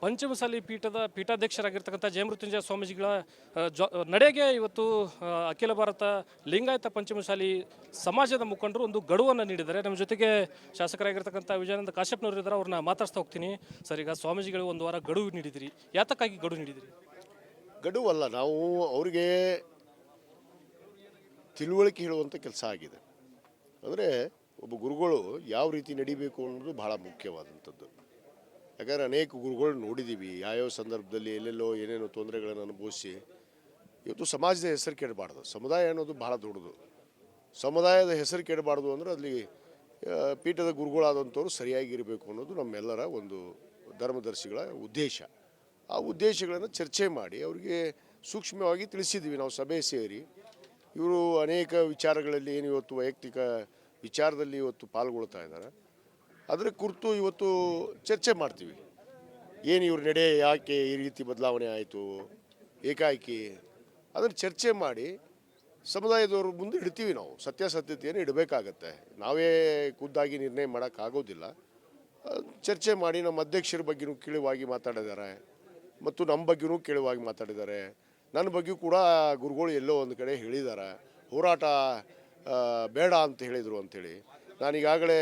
ಪಂಚಮಸಾಲಿ ಪೀಠದ ಪೀಠಾಧ್ಯಕ್ಷರಾಗಿರ್ತಕ್ಕಂಥ ಜಯಮೃತ್ಯುಂಜಯ ಸ್ವಾಮೀಜಿಗಳ ಜೊ- ನಡೆಗೆ ಇವತ್ತು ಅಖಿಲ ಭಾರತ ಲಿಂಗಾಯತ ಪಂಚಮಸಾಲಿ ಸಮಾಜದ ಮುಖಂಡರು ಒಂದು ಗಡುವನ್ನು ನೀಡಿದ್ದಾರೆ. ನಮ್ಮ ಜೊತೆಗೆ ಶಾಸಕರಾಗಿರ್ತಕ್ಕಂಥ ವಿಜಯಾನಂದ ಕಾಶ್ಯಪ್ನವರು ಇದ್ದಾರೆ. ಅವ್ರನ್ನ ಮಾತಾಡ್ಸ್ತಾ ಹೋಗ್ತೀನಿ. ಸರ್, ಈಗ ಸ್ವಾಮೀಜಿಗಳು ಒಂದು ವಾರ ಗಡುವು ನೀಡಿದಿರಿ. ಯಾತಕ್ಕಾಗಿ ಗಡುವು ನೀಡಿದಿರಿ? ಗಡುವಲ್ಲ ನಾವು ಅವರಿಗೆ ತಿಳುವಳಿಕೆ ಹೇಳುವಂಥ ಕೆಲಸ ಆಗಿದೆ. ಅಂದರೆ ಒಬ್ಬ ಗುರುಗಳು ಯಾವ ರೀತಿ ನಡಿಬೇಕು ಅನ್ನೋದು ಬಹಳ ಮುಖ್ಯವಾದಂಥದ್ದು. ಯಾಕಂದರೆ ಅನೇಕ ಗುರುಗಳು ನೋಡಿದ್ದೀವಿ ಯಾವ್ಯಾವ ಸಂದರ್ಭದಲ್ಲಿ ಎಲ್ಲೆಲ್ಲೋ ಏನೇನೋ ತೊಂದರೆಗಳನ್ನು ಅನುಭವಿಸಿ. ಇವತ್ತು ಸಮಾಜದ ಹೆಸರು ಕೆಡಬಾರ್ದು. ಸಮುದಾಯ ಅನ್ನೋದು ಬಹಳ ದೊಡ್ಡದು. ಸಮುದಾಯದ ಹೆಸರು ಕೆಡಬಾರ್ದು ಅಂದರೆ ಅಲ್ಲಿ ಪೀಠದ ಗುರುಗಳಾದಂಥವ್ರು ಸರಿಯಾಗಿರಬೇಕು ಅನ್ನೋದು ನಮ್ಮೆಲ್ಲರ ಒಂದು ಧರ್ಮದರ್ಶಿಗಳ ಉದ್ದೇಶ. ಆ ಉದ್ದೇಶಗಳನ್ನು ಚರ್ಚೆ ಮಾಡಿ ಅವರಿಗೆ ಸೂಕ್ಷ್ಮವಾಗಿ ತಿಳಿಸಿದ್ವಿ. ನಾವು ಸಭೆ ಸೇರಿ ಇವರು ಅನೇಕ ವಿಚಾರಗಳಲ್ಲಿ ಏನು ಇವತ್ತು ವೈಯಕ್ತಿಕ ವಿಚಾರದಲ್ಲಿ ಇವತ್ತು ಪಾಲ್ಗೊಳ್ತಾ ಇದ್ದಾರೆ. ಅದರ ಕುರಿತು ಇವತ್ತು ಚರ್ಚೆ ಮಾಡ್ತೀವಿ. ಏನು ಇವ್ರ ನಡೆ, ಯಾಕೆ ಈ ರೀತಿ ಬದಲಾವಣೆ ಆಯಿತು, ಏಕಾಏಕಿ? ಅದನ್ನು ಚರ್ಚೆ ಮಾಡಿ ಸಮುದಾಯದವ್ರ ಮುಂದೆ ಇಡ್ತೀವಿ ನಾವು. ಸತ್ಯಾಸತ್ಯತೆಯನ್ನು ಇಡಬೇಕಾಗತ್ತೆ. ನಾವೇ ಖುದ್ದಾಗಿ ನಿರ್ಣಯ ಮಾಡೋಕ್ಕಾಗೋದಿಲ್ಲ ಚರ್ಚೆ ಮಾಡಿ ನಮ್ಮ ಅಧ್ಯಕ್ಷರ ಬಗ್ಗೆನೂ ಕೀಳುವಾಗಿ ಮಾತಾಡಿದ್ದಾರೆ ಮತ್ತು ನಮ್ಮ ಬಗ್ಗೆನೂ ಕೇಳುವಾಗಿ ಮಾತಾಡಿದ್ದಾರೆ. ನನ್ನ ಬಗ್ಗೆಯೂ ಕೂಡ ಗುರುಗಳು ಎಲ್ಲೋ ಒಂದು ಕಡೆ ಹೇಳಿದ್ದಾರೆ. ಹೋರಾಟ ಬೇಡ ಅಂತ ಹೇಳಿದರು ಅಂಥೇಳಿ. ನಾನೀಗಾಗಲೇ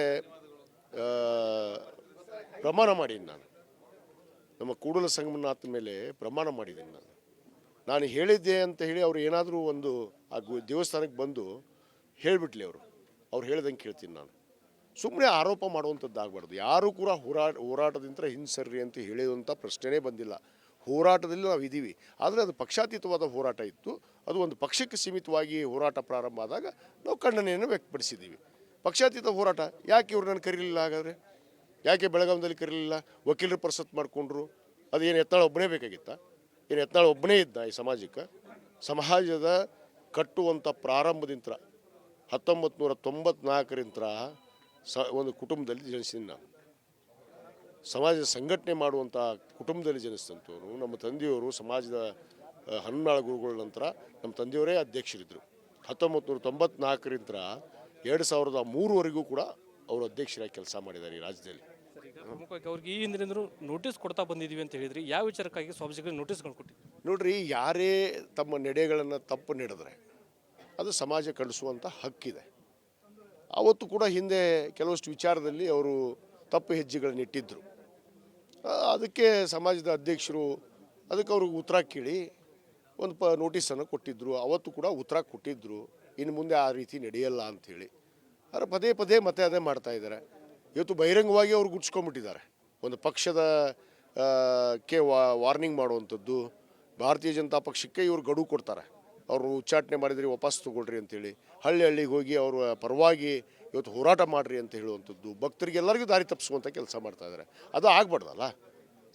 ಪ್ರಮಾಣ ಮಾಡೀನಿ ನಾನು. ನಮ್ಮ ಕೂಡಲ ಸಂಗಮನಾಥ ಮೇಲೆ ಪ್ರಮಾಣ ಮಾಡಿದ್ದೀನಿ ನಾನು. ನಾನು ಹೇಳಿದ್ದೆ ಅಂತ ಹೇಳಿ ಅವ್ರು ಏನಾದರೂ ಒಂದು ಆ ದೇವಸ್ಥಾನಕ್ಕೆ ಬಂದು ಹೇಳಿಬಿಟ್ಲಿ ಅವರು. ಅವ್ರು ಹೇಳ್ದಂಗೆ ಕೇಳ್ತೀನಿ ನಾನು. ಸುಮ್ಮನೆ ಆರೋಪ ಮಾಡುವಂಥದ್ದು ಆಗಬಾರ್ದು ಯಾರೂ ಕೂಡ ಹೋರಾಟ ಹೋರಾಟದಿಂದ ಹಿಂಸರ್ರಿ ಅಂತ ಹೇಳಿದಂಥ ಪ್ರಶ್ನೆನೇ ಬಂದಿಲ್ಲ. ಹೋರಾಟದಲ್ಲಿ ನಾವು ಇದ್ದೀವಿ ಆದರೆ ಅದು ಪಕ್ಷಾತೀತವಾದ ಹೋರಾಟ ಇತ್ತು. ಅದು ಒಂದು ಪಕ್ಷಕ್ಕೆ ಸೀಮಿತವಾಗಿ ಹೋರಾಟ ಪ್ರಾರಂಭ ಆದಾಗ ನಾವು ಖಂಡನೆಯನ್ನು ವ್ಯಕ್ತಪಡಿಸಿದ್ದೀವಿ. ಪಕ್ಷಾತೀತ ಹೋರಾಟ. ಯಾಕೆ ಇವ್ರು ನಾನು ಕರೀಲಿಲ್ಲ ಹಾಗಾದರೆ? ಯಾಕೆ ಬೆಳಗಾವಿದಲ್ಲಿ ಕರೀಲಿಲ್ಲ? ವಕೀಲರು ಪರಿಷತ್ ಮಾಡಿಕೊಂಡ್ರು. ಅದೇನು ಎತ್ತಾಳ ಒಬ್ಬನೇ ಬೇಕಾಗಿತ್ತ? ಏನು ಎತ್ತಾಳ ಒಬ್ಬನೇ ಇದ್ದ ಈ ಸಮಾಜಕ್ಕೆ? ಸಮಾಜದ ಕಟ್ಟುವಂಥ ಪ್ರಾರಂಭದಿಂತ್ರ ಹತ್ತೊಂಬತ್ತು ನೂರ ತೊಂಬತ್ನಾಲ್ಕರಿಂತ್ರ ಸ ಒಂದು ಕುಟುಂಬದಲ್ಲಿ ಜನಿಸಿದ್ದೀನಿ ನಾನು. ಸಮಾಜದ ಸಂಘಟನೆ ಮಾಡುವಂಥ ಕುಟುಂಬದಲ್ಲಿ ಜನಿಸಿದಂಥವ್ರು, ನಮ್ಮ ತಂದೆಯವರು ಸಮಾಜದ ಹನ್ನಾಳು ಗುರುಗಳ ನಂತರ ನಮ್ಮ ತಂದೆಯವರೇ ಅಧ್ಯಕ್ಷರಿದ್ದರು. ಹತ್ತೊಂಬತ್ತು ನೂರ ತೊಂಬತ್ನಾಲ್ಕರಿಂದ ಎರಡು ಸಾವಿರದ ಮೂರುವರೆಗೂ ಕೂಡ ಅವರು ಅಧ್ಯಕ್ಷರಾಗಿ ಕೆಲಸ ಮಾಡಿದ್ದಾರೆ ಈ ರಾಜ್ಯದಲ್ಲಿ. ಪ್ರಮುಖವಾಗಿ ಅವ್ರಿಗೆ ಈ ಹಿಂದಿನಿಂದಲೂ ನೋಟಿಸ್ ಕೊಡ್ತಾ ಬಂದಿದ್ದೀವಿ ಅಂತ ಹೇಳಿದ್ರಿ. ಯಾವ ವಿಚಾರಕ್ಕಾಗಿ ಸ್ವಾಮೀಜಿಗಳಿಗೆ ನೋಟಿಸ್ಗಳು ಕೊಟ್ಟಿದ್ದೀವಿ ನೋಡ್ರಿ ಯಾರೇ ತಮ್ಮ ನಡೆಗಳನ್ನು ತಪ್ಪು ನಡೆದ್ರೆ ಅದು ಸಮಾಜ ಕಳಿಸುವಂಥ ಹಕ್ಕಿದೆ. ಅವತ್ತು ಕೂಡ ಹಿಂದೆ ಕೆಲವಷ್ಟು ವಿಚಾರದಲ್ಲಿ ಅವರು ತಪ್ಪು ಹೆಜ್ಜೆಗಳನ್ನು ಇಟ್ಟಿದ್ದರು ಅದಕ್ಕೆ ಸಮಾಜದ ಅಧ್ಯಕ್ಷರು ಅದಕ್ಕೆ ಅವ್ರಿಗೆ ಉತ್ತರ ಕೇಳಿ ಒಂದು ಪ ನೋಟಿಸನ್ನು ಕೊಟ್ಟಿದ್ದರು ಅವತ್ತು ಕೂಡ ಉತ್ತರ ಕೊಟ್ಟಿದ್ದರು ಇನ್ನು ಮುಂದೆ ಆ ರೀತಿ ನಡೆಯಲ್ಲ ಅಂಥೇಳಿ. ಆದರೆ ಪದೇ ಪದೇ ಮತ್ತೆ ಅದೇ ಮಾಡ್ತಾ ಇದ್ದಾರೆ. ಇವತ್ತು ಬಹಿರಂಗವಾಗಿ ಅವ್ರು ಗುಡ್ಸ್ಕೊಂಡ್ಬಿಟ್ಟಿದ್ದಾರೆ. ಒಂದು ಪಕ್ಷದ ಕೆ ವಾರ್ನಿಂಗ್ ಮಾಡುವಂಥದ್ದು, ಭಾರತೀಯ ಜನತಾ ಪಕ್ಷಕ್ಕೆ ಇವರು ಗಡುವು ಕೊಡ್ತಾರೆ. ಅವರು ಉಚ್ಚಾಟನೆ ಮಾಡಿದ್ರಿ ವಾಪಸ್ ತೊಗೊಳ್ರಿ ಅಂತೇಳಿ ಹಳ್ಳಿ ಹಳ್ಳಿಗೆ ಹೋಗಿ ಅವರ ಪರವಾಗಿ ಇವತ್ತು ಹೋರಾಟ ಮಾಡಿರಿ ಅಂತ ಹೇಳುವಂಥದ್ದು ಭಕ್ತರಿಗೆ ಎಲ್ಲರಿಗೂ ದಾರಿ ತಪ್ಪಿಸುವಂಥ ಕೆಲಸ ಮಾಡ್ತಾ ಇದ್ದಾರೆ. ಅದು ಆಗ್ಬಾರ್ದಲ್ಲ?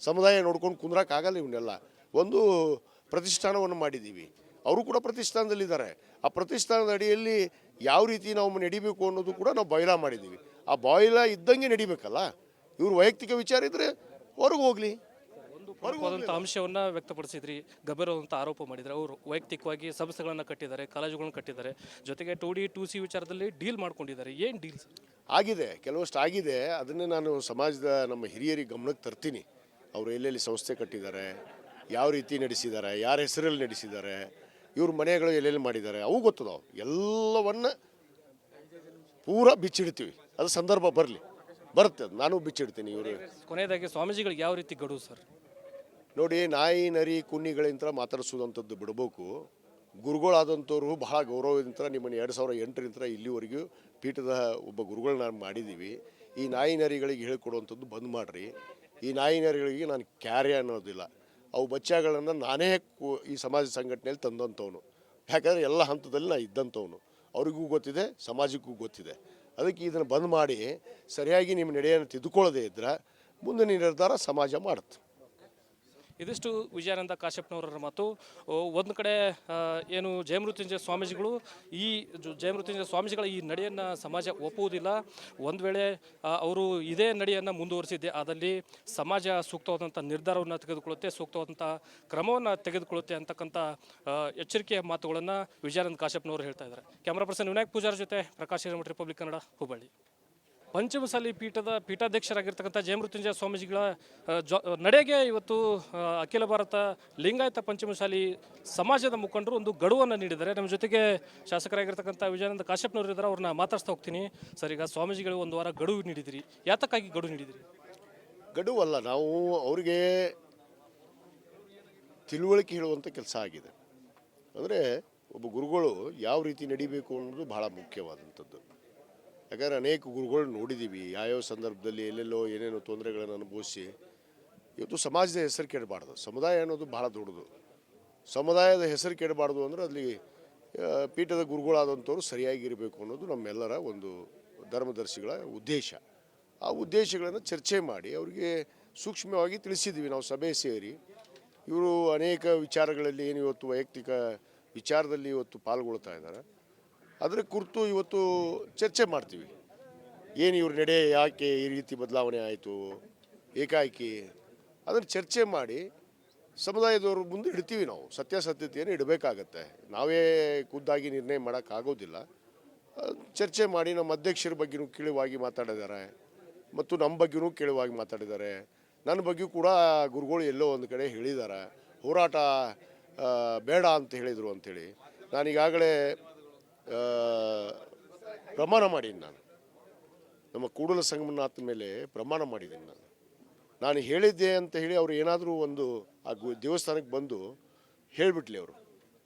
ಸಮುದಾಯ ನೋಡ್ಕೊಂಡು ಕುಂದ್ರಕ್ಕಾಗಲ್ಲ ಇವನ್ನೆಲ್ಲ. ಒಂದು ಪ್ರತಿಷ್ಠಾನವನ್ನು ಮಾಡಿದ್ದೀವಿ. ಅವರು ಕೂಡ ಪ್ರತಿಷ್ಠಾನದಲ್ಲಿದ್ದಾರೆ. ಆ ಪ್ರತಿಷ್ಠಾನದ ಅಡಿಯಲ್ಲಿ ಯಾವ ರೀತಿ ನಾವು ನಡಿಬೇಕು ಅನ್ನೋದು ಕೂಡ ನಾವು ಬಾಯ್ಲಾ ಮಾಡಿದ್ದೀವಿ. ಆ ಬಾಯ್ಲಾ ಇದ್ದಂಗೆ ನಡಿಬೇಕಲ್ಲ? ಇವ್ರು ವೈಯಕ್ತಿಕ ವಿಚಾರ ಇದ್ದರೆ ಹೊರಗೆ ಹೋಗಲಿ. ಅಂಶವನ್ನ ವ್ಯಕ್ತಪಡಿಸಿದ್ರಿ. ಗಂಭೀರವಾದಂಥ ಆರೋಪ ಮಾಡಿದ್ರೆ ಅವರು ವೈಯಕ್ತಿಕವಾಗಿ ಸಂಸ್ಥೆಗಳನ್ನು ಕಟ್ಟಿದ್ದಾರೆ ಕಾಲೇಜುಗಳನ್ನ ಕಟ್ಟಿದ್ದಾರೆ. ಜೊತೆಗೆ ಟು ಡಿ ಟು ಸಿ ವಿಚಾರದಲ್ಲಿ ಡೀಲ್ ಮಾಡ್ಕೊಂಡಿದ್ದಾರೆ. ಏನು ಡೀಲ್ ಆಗಿದೆ ಕೆಲವಷ್ಟು ಆಗಿದೆ. ಅದನ್ನೇ ನಾನು ಸಮಾಜದ ನಮ್ಮ ಹಿರಿಯರಿಗೆ ಗಮನಕ್ಕೆ ತರ್ತೀನಿ. ಅವರು ಎಲ್ಲೆಲ್ಲಿ ಸಂಸ್ಥೆ ಕಟ್ಟಿದ್ದಾರೆ ಯಾವ ರೀತಿ ನಡೆಸಿದ್ದಾರೆ ಯಾರ ಹೆಸರಲ್ಲಿ ನಡೆಸಿದ್ದಾರೆ ಇವ್ರ ಮನೆಗಳು ಎಲ್ಲೆಲ್ಲಿ ಮಾಡಿದ್ದಾರೆ? ಅವು ಗೊತ್ತದ ಎಲ್ಲವನ್ನ ಪೂರ ಬಿಚ್ಚಿಡ್ತೀವಿ. ಅದು ಸಂದರ್ಭ ಬರಲಿ. ಬರುತ್ತೆ. ಅದು ನಾನು ಬಿಚ್ಚಿಡ್ತೀನಿ ಇವರು. ಕೊನೆಯದಾಗಿ ಸ್ವಾಮೀಜಿಗಳಿಗೆ ಯಾವ ರೀತಿ ಗಡುವು ಸರ್? ನೋಡಿ ನಾಯಿ ನರಿ ಕುನ್ನಿಗಳಿಂದ ಮಾತಾಡಿಸೋದಂಥದ್ದು ಬಿಡಬೇಕು. ಗುರುಗಳಾದಂಥವ್ರು ಬಹಳ ಗೌರವದಿಂದ ನಿಮ್ಮನ್ನು ಎರಡು ಸಾವಿರ ಎಂಟರಿಂದ ಇಲ್ಲಿವರೆಗೂ ಪೀಠದ ಒಬ್ಬ ಗುರುಗಳು ನಾನು ಮಾಡಿದ್ದೀವಿ. ಈ ನಾಯಿ ನರಿಗಳಿಗೆ ಹೇಳಿಕೊಡುವಂಥದ್ದು ಬಂದ್ ಮಾಡಿರಿ. ಈ ನಾಯಿ ನರಿಗಳಿಗೆ ನಾನು ಕ್ಯಾರೆ ಅನ್ನೋದಿಲ್ಲ. ಅವು ಬಚ್ಚಾಗಳನ್ನು ನಾನೇ ಈ ಸಮಾಜ ಸಂಘಟನೆಯಲ್ಲಿ ತಂದಂಥವನು. ಯಾಕಂದರೆ ಎಲ್ಲ ಹಂತದಲ್ಲಿ ನಾನು ಇದ್ದಂಥವನು. ಅವ್ರಿಗೂ ಗೊತ್ತಿದೆ, ಸಮಾಜಕ್ಕೂ ಗೊತ್ತಿದೆ. ಅದಕ್ಕೆ ಇದನ್ನು ಬಂದ್ ಮಾಡಿ ಸರಿಯಾಗಿ ನಿಮ್ಮ ನಡೆಯನ್ನು ತಿದ್ದುಕೊಳ್ಳದೇ ಇದ್ದರೆ ಮುಂದಿನ ನಿರ್ಧಾರ ಸಮಾಜ ಮಾಡುತ್ತೆ. ಇದಿಷ್ಟು ವಿಜಯಾನಂದ ಕಾಶ್ಯಪ್ನವರ ಮಾತು. ಒಂದು ಕಡೆ ಏನು ಜಯಮೃತ್ಯುಂಜಯ ಸ್ವಾಮೀಜಿಗಳು ಈ ಜಯಮೃತ್ಯುಂಜಯ ಸ್ವಾಮೀಜಿಗಳ ಈ ನಡೆಯನ್ನು ಸಮಾಜ ಒಪ್ಪುವುದಿಲ್ಲ. ಒಂದು ವೇಳೆ ಅವರು ಇದೇ ನಡೆಯನ್ನು ಮುಂದುವರಿಸಿದ್ದೆ, ಆದಲ್ಲಿ ಸಮಾಜ ಸೂಕ್ತವಾದಂಥ ನಿರ್ಧಾರವನ್ನು ತೆಗೆದುಕೊಳ್ಳುತ್ತೆ ಸೂಕ್ತವಾದಂಥ ಕ್ರಮವನ್ನು ತೆಗೆದುಕೊಳ್ಳುತ್ತೆ ಅಂತಕ್ಕಂಥ ಎಚ್ಚರಿಕೆಯ ಮಾತುಗಳನ್ನು ವಿಜಯಾನಂದ ಕಾಶ್ಯಪ್ನವರು ಹೇಳ್ತಾ ಇದ್ದಾರೆ. ಕ್ಯಾಮ್ರಾ ಪರ್ಸನ್ ವಿನಾಯಕ್ ಪೂಜಾರ್ ಜೊತೆ ಪ್ರಕಾಶ್ ರಿಪಬ್ಲಿಕ್ ಕನ್ನಡ, ಹುಬ್ಬಳ್ಳಿ. ಪಂಚಮಸಾಲಿ ಪೀಠದ ಪೀಠಾಧ್ಯಕ್ಷರಾಗಿರ್ತಕ್ಕಂಥ ಜಯಮೃತ್ಯುಂಜಯ ಸ್ವಾಮೀಜಿಗಳ ಜೊ, ನಡೆಗೆ ಇವತ್ತು ಅಖಿಲ ಭಾರತ ಲಿಂಗಾಯತ ಪಂಚಮಸಾಲಿ ಸಮಾಜದ ಮುಖಂಡರು ಒಂದು ಗಡುವನ್ನು ನೀಡಿದ್ದಾರೆ. ನಮ್ಮ ಜೊತೆಗೆ ಶಾಸಕರಾಗಿರ್ತಕ್ಕಂಥ ವಿಜಯಾನಂದ ಕಾಶ್ಯಪ್ನವರು ಇದ್ದಾರೆ. ಅವ್ರನ್ನ ಮಾತಾಡ್ಸ್ತಾ ಹೋಗ್ತೀನಿ. ಸರ್, ಈಗ ಸ್ವಾಮೀಜಿಗಳು ಒಂದು ವಾರ ಗಡುವು ನೀಡಿದಿರಿ. ಯಾತಕ್ಕಾಗಿ ಗಡುವು ನೀಡಿದಿರಿ? ಗಡುವಲ್ಲ ನಾವು ಅವರಿಗೆ ತಿಳುವಳಿಕೆ ಹೇಳುವಂಥ ಕೆಲಸ ಆಗಿದೆ. ಅಂದರೆ ಒಬ್ಬ ಗುರುಗಳು ಯಾವ ರೀತಿ ನಡಿಬೇಕು ಅನ್ನೋದು ಬಹಳ ಮುಖ್ಯವಾದಂಥದ್ದು. ಯಾಕಂದರೆ ಅನೇಕ ಗುರುಗಳು ನೋಡಿದ್ದೀವಿ ಯಾವ್ಯಾವ ಸಂದರ್ಭದಲ್ಲಿ ಎಲ್ಲೆಲ್ಲೋ ಏನೇನೋ ತೊಂದರೆಗಳನ್ನು ಅನುಭವಿಸಿ ಇವತ್ತು ಸಮಾಜದ ಹೆಸರು ಕೆಡಬಾರ್ದು. ಸಮುದಾಯ ಅನ್ನೋದು ಬಹಳ ದೊಡ್ಡದು. ಸಮುದಾಯದ ಹೆಸರು ಕೆಡಬಾರ್ದು ಅಂದರೆ ಅಲ್ಲಿ ಪೀಠದ ಗುರುಗಳಾದಂಥವ್ರು ಸರಿಯಾಗಿರಬೇಕು ಅನ್ನೋದು ನಮ್ಮೆಲ್ಲರ ಒಂದು ಧರ್ಮದರ್ಶಿಗಳ ಉದ್ದೇಶ. ಆ ಉದ್ದೇಶಗಳನ್ನು ಚರ್ಚೆ ಮಾಡಿ ಅವರಿಗೆ ಸೂಕ್ಷ್ಮವಾಗಿ ತಿಳಿಸಿದ್ದೀವಿ ನಾವು ಸಭೆ ಸೇರಿ ಇವರು ಅನೇಕ ವಿಚಾರಗಳಲ್ಲಿ ಏನು ಇವತ್ತು ವೈಯಕ್ತಿಕ ವಿಚಾರದಲ್ಲಿ ಇವತ್ತು ಪಾಲ್ಗೊಳ್ತಾ ಇದ್ದಾರೆ. ಅದರ ಕುರಿತು ಇವತ್ತು ಚರ್ಚೆ ಮಾಡ್ತೀವಿ. ಏನು ಇವ್ರ ನಡೆ, ಯಾಕೆ ಈ ರೀತಿ ಬದಲಾವಣೆ ಆಯಿತು, ಏಕಾಏಕಿ? ಅದನ್ನು ಚರ್ಚೆ ಮಾಡಿ ಸಮುದಾಯದವ್ರ ಮುಂದೆ ಇಡ್ತೀವಿ ನಾವು. ಸತ್ಯಾಸತ್ಯತೆಯನ್ನು ಇಡಬೇಕಾಗತ್ತೆ. ನಾವೇ ಖುದ್ದಾಗಿ ನಿರ್ಣಯ ಮಾಡೋಕ್ಕಾಗೋದಿಲ್ಲ. ಚರ್ಚೆ ಮಾಡಿ ನಮ್ಮ ಅಧ್ಯಕ್ಷರ ಬಗ್ಗೆನೂ ಕೇಳುವಾಗಿ ಮಾತಾಡಿದ್ದಾರೆ ಮತ್ತು ನಮ್ಮ ಬಗ್ಗೆನೂ ಕೇಳುವಾಗಿ ಮಾತಾಡಿದ್ದಾರೆ. ನನ್ನ ಬಗ್ಗೆ ಕೂಡ ಗುರುಗಳು ಎಲ್ಲೋ ಒಂದು ಕಡೆ ಹೇಳಿದ್ದಾರೆ. ಹೋರಾಟ ಬೇಡ ಅಂತ ಹೇಳಿದರು ಅಂಥೇಳಿ. ನಾನೀಗಾಗಲೇ ಪ್ರಮಾಣ ಮಾಡೀನಿ ನಾನು. ನಮ್ಮ ಕೂಡಲ ಸಂಗಮನಾಥ ಮೇಲೆ ಪ್ರಮಾಣ ಮಾಡಿದ್ದೀನಿ ನಾನು. ನಾನು ಹೇಳಿದ್ದೆ ಅಂತ ಹೇಳಿ ಅವರು ಏನಾದರೂ ಒಂದು ಆ ದೇವಸ್ಥಾನಕ್ಕೆ ಬಂದು ಹೇಳಿಬಿಟ್ಲಿ ಅವರು.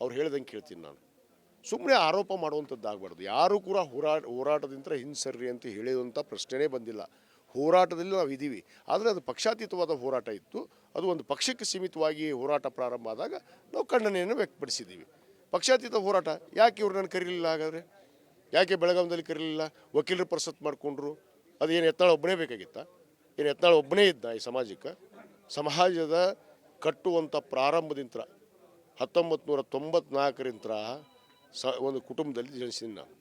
ಅವ್ರು ಹೇಳ್ದಂಗೆ ಕೇಳ್ತೀನಿ ನಾನು. ಸುಮ್ಮನೆ ಆರೋಪ ಮಾಡುವಂಥದ್ದು ಆಗಬಾರ್ದು. ಯಾರೂ ಕೂಡ ಹೋರಾಟ ಹೋರಾಟದಿಂದ ಹಿಂಸರ್ರಿ ಅಂತ ಹೇಳಿದಂಥ ಪ್ರಶ್ನೆನೇ ಬಂದಿಲ್ಲ. ಹೋರಾಟದಲ್ಲಿ ನಾವು ಇದ್ದೀವಿ. ಆದರೆ ಅದು ಪಕ್ಷಾತೀತವಾದ ಹೋರಾಟ ಇತ್ತು. ಅದು ಒಂದು ಪಕ್ಷಕ್ಕೆ ಸೀಮಿತವಾಗಿ ಹೋರಾಟ ಪ್ರಾರಂಭ ಆದಾಗ ನಾವು ಖಂಡನೆಯನ್ನು ವ್ಯಕ್ತಪಡಿಸಿದ್ದೀವಿ. ಪಕ್ಷಾತೀತ ಹೋರಾಟ. ಯಾಕೆ ಇವ್ರನ್ನ ಕರೀಲಿಲ್ಲ ಹಾಗಾದರೆ? ಯಾಕೆ ಬೆಳಗಾವಿದಲ್ಲಿ ಕರೀಲಿಲ್ಲ? ವಕೀಲರು ಪರಿಷತ್ ಮಾಡಿಕೊಂಡ್ರು. ಅದೇನು ಎತ್ತಾಳ ಒಬ್ಬನೇ ಬೇಕಾಗಿತ್ತ? ಏನು ಎತ್ತಾಳ ಒಬ್ಬನೇ ಇದ್ದ ಈ ಸಮಾಜಕ್ಕೆ? ಸಮಾಜದ ಕಟ್ಟುವಂಥ ಪ್ರಾರಂಭದಿಂದ ಹತ್ತೊಂಬತ್ತು ನೂರ ತೊಂಬತ್ನಾಲ್ಕರಿಂದ ಸ, ಒಂದು ಕುಟುಂಬದಲ್ಲಿ ಜನಿಸಿದ ನಾನು.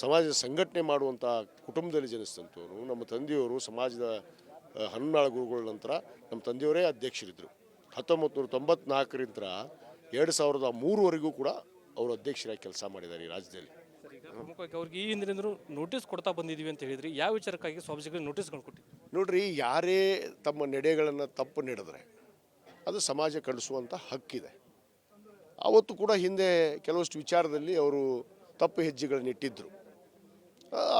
ಸಮಾಜದ ಸಂಘಟನೆ ಮಾಡುವಂಥ ಕುಟುಂಬದಲ್ಲಿ ಜನಿಸಿದಂಥವ್ರು, ನಮ್ಮ ತಂದೆಯವರು ಸಮಾಜದ ಹನ್ನಾಳ ಗುರುಗಳ ನಂತರ ನಮ್ಮ ತಂದೆಯವರೇ ಅಧ್ಯಕ್ಷರಿದ್ದರು ಹತ್ತೊಂಬತ್ತು ನೂರ ತೊಂಬತ್ನಾಲ್ಕರಿಂದ ಎರಡು ಸಾವಿರದ ಮೂರುವರೆಗೂ ಕೂಡ ಅವರು ಅಧ್ಯಕ್ಷರಾಗಿ ಕೆಲಸ ಮಾಡಿದ್ದಾರೆ ಈ ರಾಜ್ಯದಲ್ಲಿ. ಪ್ರಮುಖವಾಗಿ ಅವ್ರಿಗೆ ಈ ಹಿಂದಿನಿಂದ ನೋಟಿಸ್ ಕೊಡ್ತಾ ಬಂದಿದ್ದೀವಿ ಅಂತ ಹೇಳಿದ್ರಿ ಯಾವ ವಿಚಾರಕ್ಕಾಗಿ ಸ್ವಾಮೀಜಿಗಳಿಗೆ ನೋಟಿಸ್ಗಳು ಕೊಟ್ಟಿದ್ದೀವಿ ನೋಡ್ರಿ ಯಾರೇ ತಮ್ಮ ನಡೆಗಳನ್ನು ತಪ್ಪು ನಡೆದ್ರೆ ಅದು ಸಮಾಜ ಕಳಿಸುವಂಥ ಹಕ್ಕಿದೆ. ಅವತ್ತು ಕೂಡ ಹಿಂದೆ ಕೆಲವಷ್ಟು ವಿಚಾರದಲ್ಲಿ ಅವರು ತಪ್ಪು ಹೆಜ್ಜೆಗಳನ್ನ ಇಟ್ಟಿದ್ದರು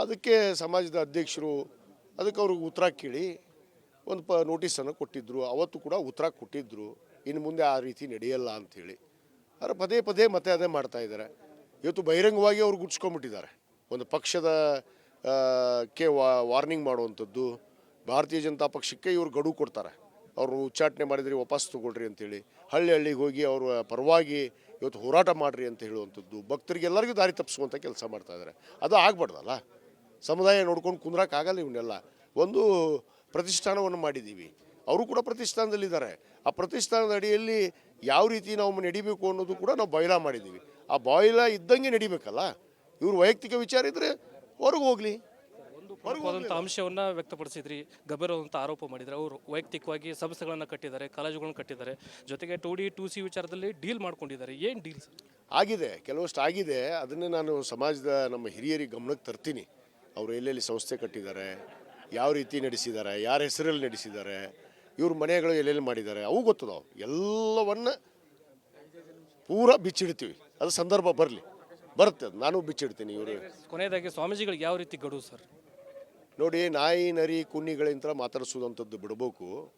ಅದಕ್ಕೆ ಸಮಾಜದ ಅಧ್ಯಕ್ಷರು ಅದಕ್ಕೆ ಅವ್ರಿಗೆ ಉತ್ತರ ಕೇಳಿ ಒಂದು ಪ ನೋಟಿಸನ್ನು ಕೊಟ್ಟಿದ್ದರು ಅವತ್ತು ಕೂಡ ಉತ್ತರ ಕೊಟ್ಟಿದ್ದರು ಇನ್ನು ಮುಂದೆ ಆ ರೀತಿ ನಡೆಯಲ್ಲ ಅಂಥೇಳಿ. ಆದರೆ ಪದೇ ಪದೇ ಮತ್ತೆ ಅದೇ ಮಾಡ್ತಾ ಇದ್ದಾರೆ. ಇವತ್ತು ಬಹಿರಂಗವಾಗಿ ಅವ್ರು ಗುಡ್ಸ್ಕೊಂಡ್ಬಿಟ್ಟಿದ್ದಾರೆ. ಒಂದು ಪಕ್ಷದ ಕೆ ವಾರ್ನಿಂಗ್ ಮಾಡುವಂಥದ್ದು, ಭಾರತೀಯ ಜನತಾ ಪಕ್ಷಕ್ಕೆ ಇವರು ಗಡುವು ಕೊಡ್ತಾರೆ. ಅವರು ಉಚ್ಚಾಟನೆ ಮಾಡಿದರೆ ವಾಪಸ್ ತೊಗೊಳ್ರಿ ಅಂತೇಳಿ ಹಳ್ಳಿ ಹಳ್ಳಿಗೆ ಹೋಗಿ ಅವರ ಪರವಾಗಿ ಇವತ್ತು ಹೋರಾಟ ಮಾಡಿರಿ ಅಂತ ಹೇಳುವಂಥದ್ದು, ಭಕ್ತರಿಗೆಲ್ಲರಿಗೂ ದಾರಿ ತಪ್ಪಿಸುವಂಥ ಕೆಲಸ ಮಾಡ್ತಾ ಇದ್ದಾರೆ. ಅದು ಆಗ್ಬಾರ್ದಲ್ಲ? ಸಮುದಾಯ ನೋಡ್ಕೊಂಡು ಕುಂದ್ರಕ್ಕಾಗಲ್ಲ ಇವನ್ನೆಲ್ಲ. ಒಂದು ಪ್ರತಿಷ್ಠಾನವನ್ನು ಮಾಡಿದ್ದೀವಿ. ಅವರು ಕೂಡ ಪ್ರತಿಷ್ಠಾನದಲ್ಲಿದ್ದಾರೆ. ಆ ಪ್ರತಿಷ್ಠಾನದ ಅಡಿಯಲ್ಲಿ ಯಾವ ರೀತಿ ನಾವು ನಡಿಬೇಕು ಅನ್ನೋದು ಕೂಡ ನಾವು ಬಾಯ್ಲ ಮಾಡಿದ್ದೀವಿ. ಆ ಬಾಯ್ಲ ಇದ್ದಂಗೆ ನಡಿಬೇಕಲ್ಲ? ಇವ್ರ ವೈಯಕ್ತಿಕ ವಿಚಾರ ಇದ್ದರೆ ಹೊರಗೆ ಹೋಗಲಿ. ಒಂದು ಪ್ರಮುಖವಾದಂಥ ಅಂಶವನ್ನ ವ್ಯಕ್ತಪಡಿಸಿದ್ರಿ ಗಂಭೀರವಾದಂಥ ಆರೋಪ ಮಾಡಿದ್ರೆ. ಅವರು ವೈಯಕ್ತಿಕವಾಗಿ ಸಂಸ್ಥೆಗಳನ್ನು ಕಟ್ಟಿದ್ದಾರೆ ಕಾಲೇಜುಗಳನ್ನು ಕಟ್ಟಿದ್ದಾರೆ. ಜೊತೆಗೆ ಟು ಡಿ ಟು ಸಿ ವಿಚಾರದಲ್ಲಿ ಡೀಲ್ ಮಾಡ್ಕೊಂಡಿದ್ದಾರೆ. ಏನು ಡೀಲ್ ಆಗಿದೆ ಕೆಲವಷ್ಟು ಆಗಿದೆ. ಅದನ್ನೇ ನಾನು ಸಮಾಜದ ನಮ್ಮ ಹಿರಿಯರಿಗೆ ಗಮನಕ್ಕೆ ತರ್ತೀನಿ. ಅವರು ಎಲ್ಲೆಲ್ಲಿ ಸಂಸ್ಥೆ ಕಟ್ಟಿದ್ದಾರೆ ಯಾವ ರೀತಿ ನಡೆಸಿದ್ದಾರೆ ಯಾರ ಹೆಸರಲ್ಲಿ ನಡೆಸಿದ್ದಾರೆ ಇವ್ರ ಮನೆಗಳು ಎಲ್ಲೆಲ್ಲಿ ಮಾಡಿದ್ದಾರೆ? ಅವು ಗೊತ್ತದ ಎಲ್ಲವನ್ನ ಪೂರ ಬಿಚ್ಚಿಡ್ತೀವಿ. ಅದು ಸಂದರ್ಭ ಬರಲಿ. ಬರುತ್ತೆ. ನಾನು ಬಿಚ್ಚಿಡ್ತೀನಿ ಇವರು. ಕೊನೆಯದಾಗಿ ಸ್ವಾಮೀಜಿಗಳಿಗೆ ಯಾವ ರೀತಿ ಗಡುವು ಸರ್? ನೋಡಿ ನಾಯಿ ನರಿ ಕುನ್ನಿಗಳಿಂದ ಮಾತಾಡಿಸೋದಂಥದ್ದು ಬಿಡಬೇಕು.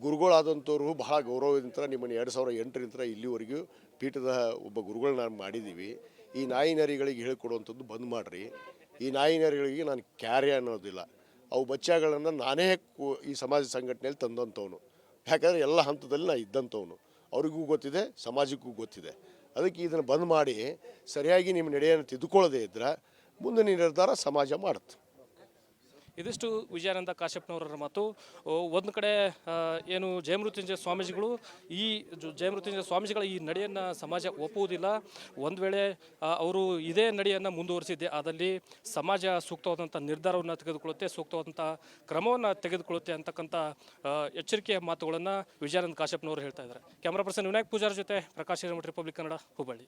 ಗುರುಗಳಾದಂಥವ್ರು ಬಹಳ ಗೌರವದಿಂದ ನಿಮ್ಮನ್ನು ಎರಡು ಸಾವಿರ ಎಂಟರಿಂದ ಇಲ್ಲಿವರೆಗೂ ಪೀಠದ ಒಬ್ಬ ಗುರುಗಳನ್ನ ನಾನು ಮಾಡಿದ್ದೀವಿ ಈ ನಾಯಿ ನರಿಗಳಿಗೆ ಹೇಳಿಕೊಡುವಂಥದ್ದು ಬಂದ್ ಮಾಡಿರಿ. ಈ ನಾಯಿ ನರಿಗಳಿಗೆ ನಾನು ಕ್ಯಾರೆ ಅನ್ನೋದಿಲ್ಲ. ಅವು ಬಚ್ಚಾಗಳನ್ನು ನಾನೇ ಈ ಸಮಾಜ ಸಂಘಟನೆಯಲ್ಲಿ ತಂದಂಥವನು. ಯಾಕಂದರೆ ಎಲ್ಲ ಹಂತದಲ್ಲಿ ನಾನು ಇದ್ದಂಥವನು. ಅವ್ರಿಗೂ ಗೊತ್ತಿದೆ, ಸಮಾಜಕ್ಕೂ ಗೊತ್ತಿದೆ. ಅದಕ್ಕೆ ಇದನ್ನು ಬಂದ್ ಮಾಡಿ ಸರಿಯಾಗಿ ನಿಮ್ಮ ನಡೆಯನ್ನು ತಿದ್ದುಕೊಳ್ಳದೇ ಇದ್ದರೆ ಮುಂದಿನ ನಿರ್ಧಾರ ಸಮಾಜ ಮಾಡುತ್ತೆ. ಇದಿಷ್ಟು ವಿಜಯಾನಂದ ಕಾಶ್ಯಪ್ನವರ ಮಾತು. ಒಂದು ಕಡೆ ಏನು ಜಯಮೃತ್ಯುಂಜಯ ಸ್ವಾಮೀಜಿಗಳು ಈ ಜಯಮೃತ್ಯುಂಜಯ ಸ್ವಾಮೀಜಿಗಳ ಈ ನಡೆಯನ್ನು ಸಮಾಜ ಒಪ್ಪುವುದಿಲ್ಲ. ಒಂದು ವೇಳೆ ಅವರು ಇದೇ ನಡೆಯನ್ನು ಮುಂದುವರಿಸಿದ್ದೆ, ಆದಲ್ಲಿ ಸಮಾಜ ಸೂಕ್ತವಾದಂಥ ನಿರ್ಧಾರವನ್ನು ತೆಗೆದುಕೊಳ್ಳುತ್ತೆ ಸೂಕ್ತವಾದಂಥ ಕ್ರಮವನ್ನು ತೆಗೆದುಕೊಳ್ಳುತ್ತೆ ಅಂತಕ್ಕಂಥ ಎಚ್ಚರಿಕೆಯ ಮಾತುಗಳನ್ನು ವಿಜಯಾನಂದ ಕಾಶ್ಯಪ್ನವರು ಹೇಳ್ತಾ ಇದ್ದಾರೆ. ಕ್ಯಾಮ್ರಾ ಪರ್ಸನ್ ವಿನಾಯಕ್ ಪೂಜಾರ್ ಜೊತೆ ಪ್ರಕಾಶ್ ಹಿರೇಮಠ, ರಿಪಬ್ಲಿಕ್ ಕನ್ನಡ, ಹುಬ್ಬಳ್ಳಿ.